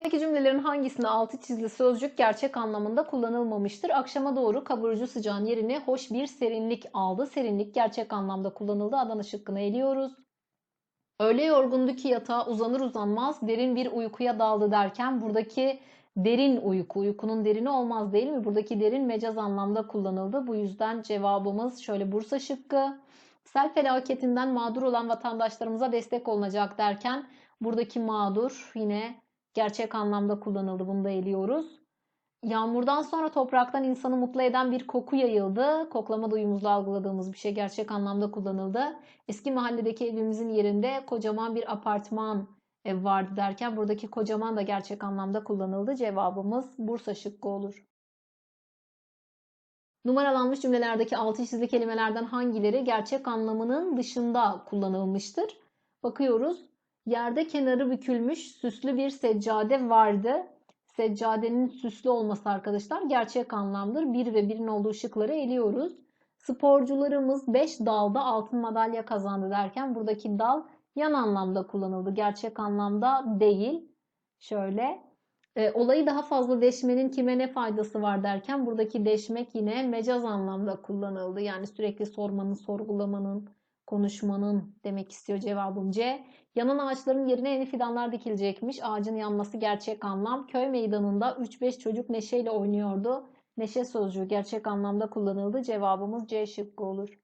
Peki cümlelerin hangisinde altı çizili sözcük gerçek anlamında kullanılmamıştır? Akşama doğru kavurucu sıcağın yerini hoş bir serinlik aldı. Serinlik gerçek anlamda kullanıldı. Adana şıkkını eliyoruz. Öyle yorgundu ki yatağa uzanır uzanmaz derin bir uykuya daldı derken buradaki derin uyku, uykunun derini olmaz değil mi? Buradaki derin mecaz anlamda kullanıldı. Bu yüzden cevabımız şöyle Bursa şıkkı. Sel felaketinden mağdur olan vatandaşlarımıza destek olunacak derken buradaki mağdur yine gerçek anlamda kullanıldı. Bunu da eliyoruz. Yağmurdan sonra topraktan insanı mutlu eden bir koku yayıldı. Koklama duyumuzla algıladığımız bir şey gerçek anlamda kullanıldı. Eski mahalledeki evimizin yerinde kocaman bir apartman ev vardı derken buradaki kocaman da gerçek anlamda kullanıldı. Cevabımız Bursa şıkkı olur. Numaralanmış cümlelerdeki altı çizili kelimelerden hangileri gerçek anlamının dışında kullanılmıştır? Bakıyoruz. Yerde kenarı bükülmüş süslü bir seccade vardı. Seccadenin süslü olması arkadaşlar gerçek anlamdır. 1 ve 1'in olduğu şıkları eliyoruz. Sporcularımız 5 dalda altın madalya kazandı derken buradaki dal yan anlamda kullanıldı. Gerçek anlamda değil. Şöyle e, olayı daha fazla deşmenin kime ne faydası var derken buradaki deşmek yine mecaz anlamda kullanıldı. Yani sürekli sormanın, sorgulamanın, konuşmanın demek istiyor cevabım C. Yanan ağaçların yerine yeni fidanlar dikilecekmiş. Ağacın yanması gerçek anlam. Köy meydanında 3-5 çocuk neşeyle oynuyordu. Neşe sözcüğü gerçek anlamda kullanıldı. Cevabımız C şıkkı olur.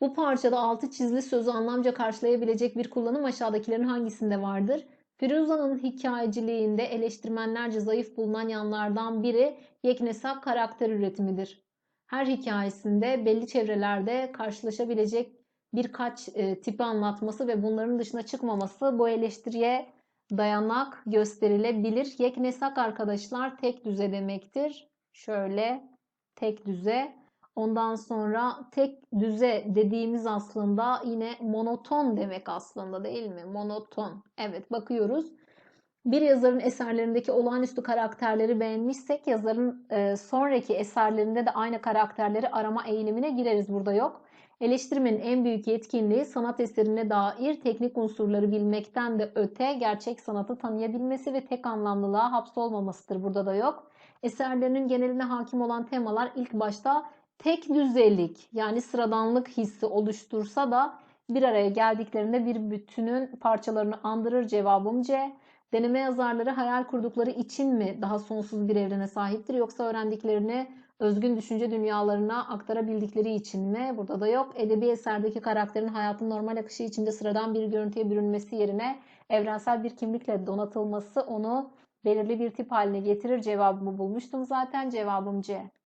Bu parçada altı çizili sözü anlamca karşılayabilecek bir kullanım aşağıdakilerin hangisinde vardır? Firuza'nın hikayeciliğinde eleştirmenlerce zayıf bulunan yanlardan biri yeknesak karakter üretimidir. Her hikayesinde belli çevrelerde karşılaşabilecek birkaç e, tipi anlatması ve bunların dışına çıkmaması bu eleştiriye dayanak gösterilebilir. Yeknesak arkadaşlar tek düze demektir. Şöyle tek düze. Ondan sonra tek düze dediğimiz aslında yine monoton demek aslında değil mi? Monoton. Evet bakıyoruz. Bir yazarın eserlerindeki olağanüstü karakterleri beğenmişsek yazarın e, sonraki eserlerinde de aynı karakterleri arama eğilimine gireriz. Burada yok. Eleştirmenin en büyük yetkinliği sanat eserine dair teknik unsurları bilmekten de öte gerçek sanatı tanıyabilmesi ve tek anlamlılığa hapsolmamasıdır. Burada da yok. Eserlerinin geneline hakim olan temalar ilk başta tek düzelik yani sıradanlık hissi oluştursa da bir araya geldiklerinde bir bütünün parçalarını andırır cevabım C. Deneme yazarları hayal kurdukları için mi daha sonsuz bir evrene sahiptir yoksa öğrendiklerini özgün düşünce dünyalarına aktarabildikleri için mi? Burada da yok. Edebi eserdeki karakterin hayatın normal akışı içinde sıradan bir görüntüye bürünmesi yerine evrensel bir kimlikle donatılması onu belirli bir tip haline getirir cevabımı bulmuştum zaten. Cevabım C.